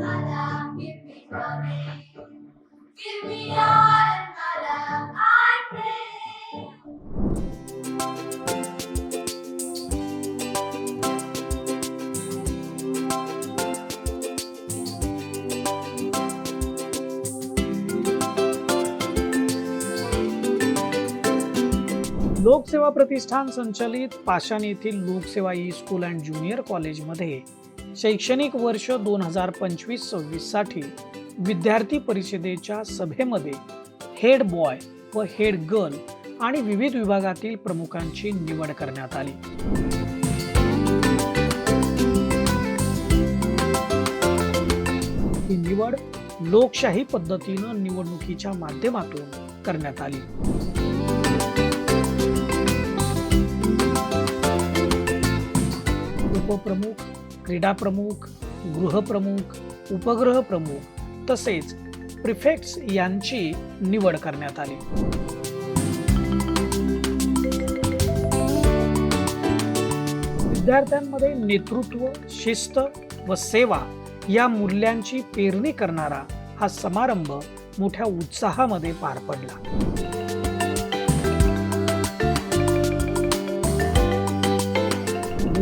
Give me. Give me I pray. लोकसेवा प्रतिष्ठान संचलित पाषाण येथील लोकसेवा ई स्कूल अँड ज्युनियर कॉलेजमध्ये शैक्षणिक वर्ष दोन हजार पंचवीस सव्वीससाठी विद्यार्थी परिषदेच्या सभेमध्ये हेड बॉय व हेड गर्ल आणि विविध विभागातील प्रमुखांची निवड करण्यात आली. ही निवड लोकशाही पद्धतीनं निवडणुकीच्या माध्यमातून करण्यात आली. उपप्रमुख क्रीडा प्रमुख गृहप्रमुख उपग्रह प्रमुख तसेच प्रिफेक्ट्स यांची निवड करण्यात आली. विद्यार्थ्यांमध्ये नेतृत्व शिस्त व सेवा या मूल्यांची पेरणी करणारा हा समारंभ मोठ्या उत्साहामध्ये पार पडला.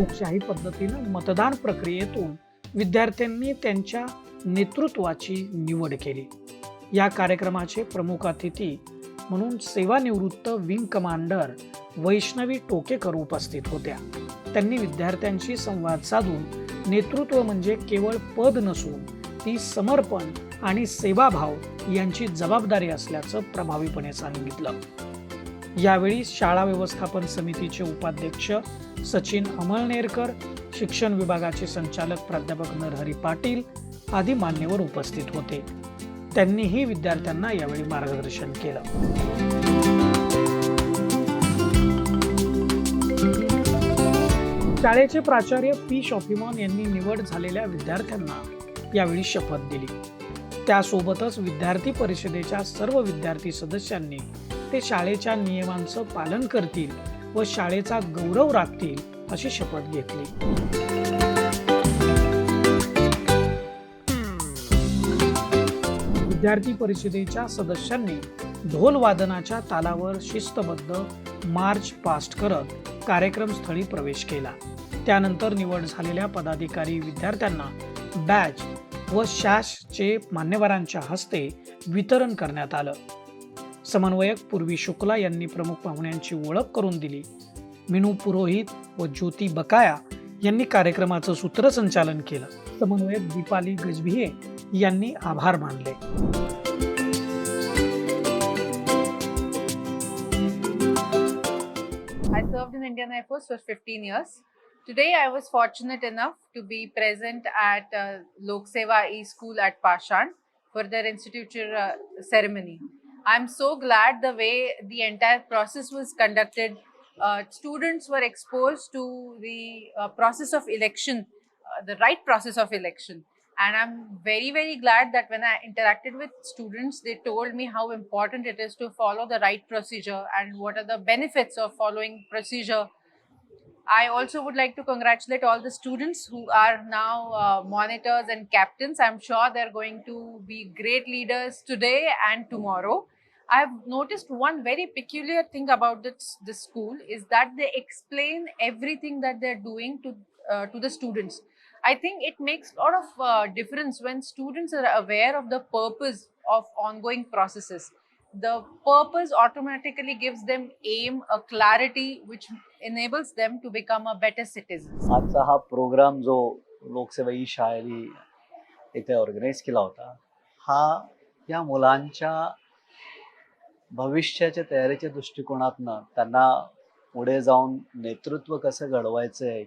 लोकशाही पद्धतीनं मतदान प्रक्रियेतून विद्यार्थ्यांनी त्यांच्या नेतृत्वाची निवड केली. या कार्यक्रमाचे प्रमुख अतिथी म्हणून सेवानिवृत्त विंग कमांडर वैष्णवी टोकेकर उपस्थित होत्या. त्यांनी विद्यार्थ्यांशी संवाद साधून नेतृत्व म्हणजे केवळ पद नसून ती समर्पण आणि सेवाभाव यांची जबाबदारी असल्याचं प्रभावीपणे सांगितलं. यावेळी शाळा व्यवस्थापन समितीचे उपाध्यक्ष सचिन अमळनेरकर शिक्षण विभागाचे संचालक प्राध्यापक नरहरी पाटील आदी मान्यवर उपस्थित होते. त्यांनीही विद्यार्थ्यांना यावेळी मार्गदर्शन केलं. शाळेचे प्राचार्य पी शॉफिमॉन यांनी निवड झालेल्या विद्यार्थ्यांना यावेळी शपथ दिली. त्यासोबतच विद्यार्थी परिषदेच्या सर्व विद्यार्थी सदस्यांनी ते शाळेच्या नियमांचं पालन करतील व शाळेचा गौरव राखतील अशी शपथ घेतली. विद्यार्थी परिषदेच्या सदस्यांनी ढोल वादनाच्या तालावर शिस्तबद्ध मार्च पास्ट करत कार्यक्रमस्थळी प्रवेश केला. त्यानंतर निवड झालेल्या पदाधिकारी विद्यार्थ्यांना बॅच व शॅशचे मान्यवरांच्या हस्ते वितरण करण्यात आलं. समन्वयक पूर्वी शुक्ला यांनी प्रमुख पाहुण्यांची ओळख करून दिली मिनू पुरोहित व ज्योती बकाया यांनी कार्यक्रमाचं सूत्रसंचालन केलं समन्वयक दीपाली गजभिये यांनी आभार मानले I served in Indian Air Force for 15 years. Today, I was fortunate enough to be present at uh, Lok Seva E School at Pashan for their institute uh, ceremony. I'm so glad the way the entire process was conducted. Uh, students were exposed to the uh, process of election, uh, the right process of election. And I'm very, very glad that when I interacted with students, they told me how important it is to follow the right procedure and what are the benefits of following procedure. I also would like to congratulate all the students who are now uh, monitors and captains. I'm sure they're going to be great leaders today and tomorrow. I've noticed one very peculiar thing about this, this school is that they explain everything that they're doing to uh, to the students. I think it makes a lot of uh, difference when students are aware of the purpose of ongoing processes. The purpose automatically gives them aim, a clarity, which enables them to become a better citizen. आजचा हा programme जो लोकसेवा E शाळेने इथे organise केला होता हा या मुलांच्या भविष्याच्या तयारीच्या दृष्टिकोनातनं त्यांना पुढे जाऊन नेतृत्व कसं घडवायचं आहे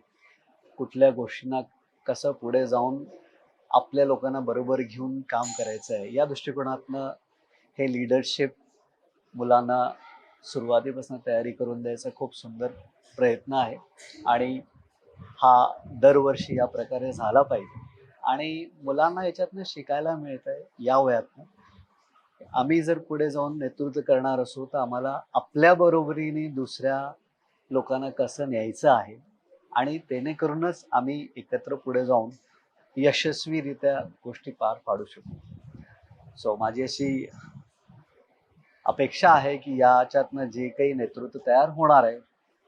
कुठल्या गोष्टींना कसं पुढे जाऊन आपल्या लोकांना बरोबर घेऊन काम करायचं आहे या दृष्टिकोनातनं हे लिडरशिप मुलांना सुरुवातीपासून तयारी करून द्यायचा खूप सुंदर प्रयत्न आहे. आणि हा दरवर्षी या प्रकारे झाला पाहिजे. आणि मुलांना याच्यातनं शिकायला मिळत आहे या वयातनं. आम्ही जर पुढे जाऊन नेतृत्व करणार असू तर आम्हाला आपल्या बरोबरीने दुसऱ्या लोकांना कसं न्यायचं आहे? आणि तेणेकरूनच आम्ही एकत्र पुढे जाऊन यशस्वीरित्या गोष्टी पार पाडू शकू. सो माझी अशी अपेक्षा आहे की याच्यातनं जे काही नेतृत्व तयार होणार आहे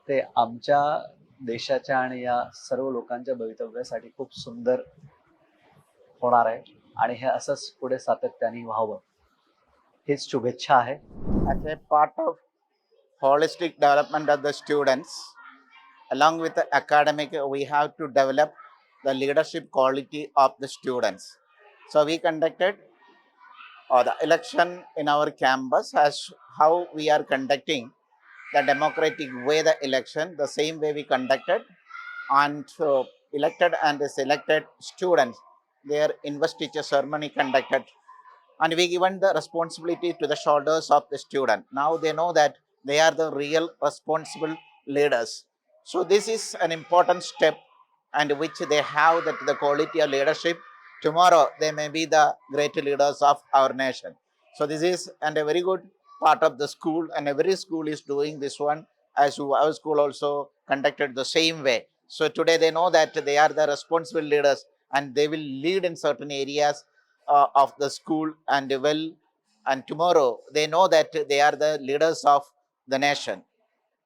ते आमच्या देशाच्या आणि या सर्व लोकांच्या भवितव्यासाठी खूप सुंदर होणार आहे. आणि हे असंच पुढे सातत्याने व्हावं. his chubhecha hai. As a part of holistic development of the students, along with the academic, we have to develop the leadership quality of the students. So we conducted uh, the election in our campus as how we are conducting the democratic way the election, the same way we conducted and uh, elected and selected students, their investiture ceremony conducted and we given the responsibility to the shoulders of the student. Now they know that they are the real responsible leaders. So this is an important step and which they have that the quality of leadership. Tomorrow they may be the great leaders of our nation. So this is and a very good part of the school and every school is doing this one as our school also conducted the same way. So today they know that they are the responsible leaders and they will lead in certain areas uh, of the school and will and tomorrow they know that they are the leaders of the nation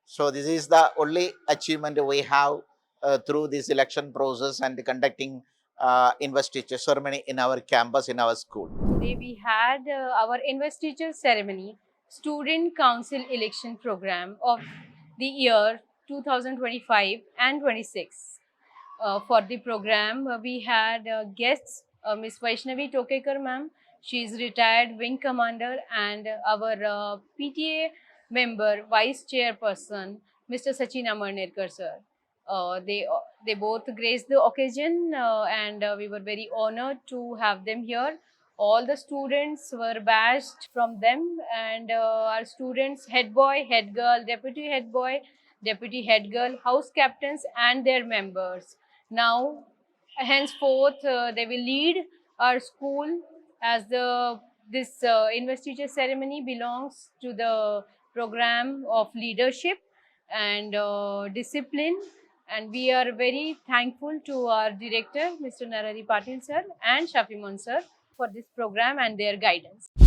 so this is the only achievement we have uh, through this election process and conducting uh, investiture ceremony in our campus in our school Today we had uh, our investiture ceremony, student council election program of the year 2025 and 26. Uh, for the program, uh, we had uh, guests, uh, Ms. Vaishnavi Tokekar ma'am. She is retired wing commander and our uh, PTA member, vice chairperson, Mr. Sachin Amarnerkar sir. Uh, they they both graced the occasion uh, and uh, we were very honored to have them here all the students were bashed from them and uh, our students head boy head girl deputy head boy deputy head girl house captains and their members now henceforth uh, they will lead our school as the this uh, investiture ceremony belongs to the program of leadership and uh, discipline. And we are very thankful to our director mr narari patil sir and shafimon sir for this program and their guidance